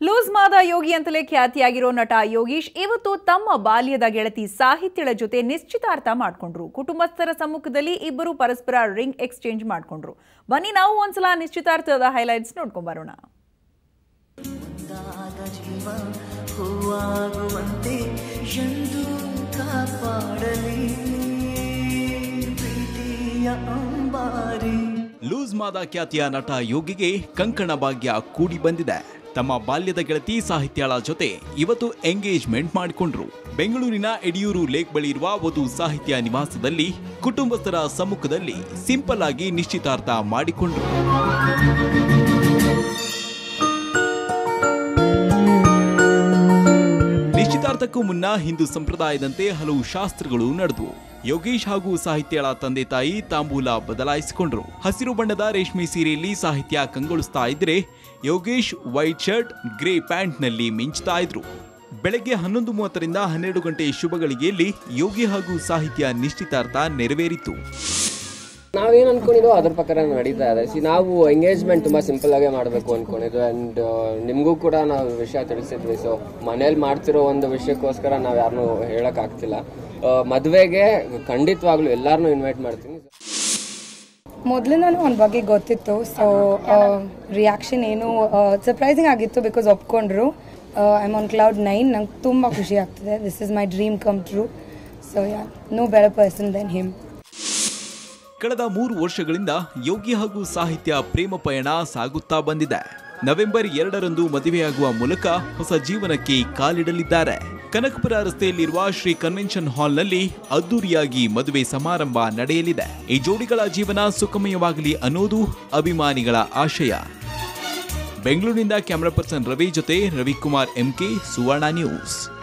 Loose ಮಾದ ಯೋಗಿ ಅಂತಲೇ ಖ್ಯಾತಿಯಾಗಿರೋ ನಟ ಯೋಗೀಶ್ ಇವತ್ತು ತಮ್ಮ ಬಾಲ್ಯದ ಗೆಳತಿ ಸಾಹಿತ್ಯಳ ಜೊತೆ ನಿಶ್ಚಿತಾರ್ಥ ಮಾಡ್ಕೊಂಡ್ರು. ಕುಟುಂಬಸ್ಥರ ಸಮ್ಮುಖದಲ್ಲಿ ಇಬ್ಬರು ಪರಸ್ಪರ ರಿಂಗ್ ಎಕ್ಸ್ಚೇಂಜ್ ಮಾಡ್ಕೊಂಡ್ರು. ಬನ್ನಿ ನಾವು ಒಂದ್ಸಲ ನಿಶ್ಚಿತಾರ್ಥದ ಹೈಲೈಟ್ಸ್ ನೋಡ್ಕೊಂಡ್ ಬರೋಣ. ಲೂಸ್ ಮಾದ ಖ್ಯಾತಿಯ ನಟ ಯೋಗಿಗೆ ಕಂಕಣ ಭಾಗ್ಯ ಕೂಡಿ ಬಂದಿದೆ. ತಮ್ಮ ಬಾಲ್ಯದ ಗೆಳತಿ ಸಾಹಿತ್ಯಾಳ ಜೊತೆ ಇವತ್ತು ಎಂಗೇಜ್ಮೆಂಟ್ ಮಾಡಿಕೊಂಡ್ರು. ಬೆಂಗಳೂರಿನ ಯಡಿಯೂರು ಲೇಕ್ ಬಳಿ ಇರುವ ವಧು ಸಾಹಿತ್ಯ ನಿವಾಸದಲ್ಲಿ ಕುಟುಂಬಸ್ಥರ ಸಮ್ಮುಖದಲ್ಲಿ ಸಿಂಪಲ್ ಆಗಿ ನಿಶ್ಚಿತಾರ್ಥ ಮಾಡಿಕೊಂಡ್ರು. ನಿಶ್ಚಿತಾರ್ಥಕ್ಕೂ ಮುನ್ನ ಹಿಂದೂ ಸಂಪ್ರದಾಯದಂತೆ ಹಲವು ಶಾಸ್ತ್ರಗಳು ನಡೆದವು. ಯೋಗೇಶ್ ಹಾಗೂ ಸಾಹಿತ್ಯಳ ತಂದೆ ತಾಯಿ ತಾಂಬೂಲ ಬದಲಾಯಿಸಿಕೊಂಡರು. ಹಸಿರು ಬಣ್ಣದ ರೇಷ್ಮೆ ಸೀರೆಯಲ್ಲಿ ಸಾಹಿತ್ಯ ಕಂಗೊಳಿಸ್ತಾ ಇದ್ರೆ ಯೋಗೇಶ್ ವೈಟ್ ಶರ್ಟ್, ಗ್ರೇ ಪ್ಯಾಂಟ್ನಲ್ಲಿ ಮಿಂಚ್ತಾ ಇದ್ರು. ಬೆಳಗ್ಗೆ ಹನ್ನೊಂದು ಮೂವತ್ತರಿಂದ ಹನ್ನೆರಡು ಗಂಟೆ ಶುಭಗಳಿಗೆಯಲ್ಲಿ ಯೋಗಿ ಹಾಗೂ ಸಾಹಿತ್ಯ ನಿಶ್ಚಿತಾರ್ಥ ನೆರವೇರಿತು. ನಾವೇನು ಅನ್ಕೊಂಡಿದ್ವೋ ಅದ್ರ ಪ್ರಕಾರ ನಡೀತಾ ಇದೆ. ಸಿ, ನಾವು ಎಂಗೇಜ್ಮೆಂಟ್ ತುಂಬ ಸಿಂಪಲ್ ಆಗೇ ಮಾಡಬೇಕು ಅನ್ಕೊಂಡಿದ್ವಿ ಅಂಡ್ ನಿಮಗೂ ಕೂಡ ನಾವು ವಿಷಯ ತಿಳಿಸಿದ್ವಿ. ಸೊ ಮನೇಲಿ ಮಾಡ್ತಿರೋ ಒಂದು ವಿಷಯಕ್ಕೋಸ್ಕರ ನಾವು ಯಾರನ್ನೂ ಹೇಳಕ್ ಆಗ್ತಿಲ್ಲ ಮದುವೆಗೆ ಖಂಡಿತವಾಗ್ಲೂ ಎಲ್ಲಾರನ್ನೂ ಇನ್ವೈಟ್ ಮಾಡ್ತೀನಿ. ಮೊದಲಿಂದನೂ ಅವನ ಬಗ್ಗೆ ಗೊತ್ತಿತ್ತು. ಸೊ ರಿಯಾಕ್ಷನ್ ಏನು ಸರ್ಪ್ರೈಸಿಂಗ್ ಆಗಿತ್ತು ಬಿಕಾಸ್ ಒಪ್ಕೊಂಡ್ರು. ಐ ಆನ್ ಕ್ಲೌಡ್ ನೈನ್ ನಂಗೆ ತುಂಬ ಖುಷಿ ಆಗ್ತಿದೆ. This is my dream come true so yeah no better person than him ಕಳೆದ ಮೂರು ವರ್ಷಗಳಿಂದ ಯೋಗಿ ಹಾಗೂ ಸಾಹಿತ್ಯ ಪ್ರೇಮ ಪಯಣ ಸಾಗುತ್ತಾ ಬಂದಿದೆ. ನವೆಂಬರ್ ಎರಡರಂದು ಮದುವೆಯಾಗುವ ಮೂಲಕ ಹೊಸ ಜೀವನಕ್ಕೆ ಕಾಲಿಡಲಿದ್ದಾರೆ. ಕನಕಪುರ ರಸ್ತೆಯಲ್ಲಿರುವ ಶ್ರೀ ಕನ್ವೆನ್ಷನ್ ಹಾಲ್ನಲ್ಲಿ ಅದ್ದೂರಿಯಾಗಿ ಮದುವೆ ಸಮಾರಂಭ ನಡೆಯಲಿದೆ. ಈ ಜೋಡಿಗಳ ಜೀವನ ಸುಖಮಯವಾಗಲಿ ಅನ್ನೋದು ಅಭಿಮಾನಿಗಳ ಆಶಯ. ಬೆಂಗಳೂರಿನಿಂದ ಕ್ಯಾಮರಾ ಪರ್ಸನ್ ರವಿ ಜೊತೆ ರವಿಕುಮಾರ್ ಎಂಕೆ ಸುವರ್ಣ ನ್ಯೂಸ್.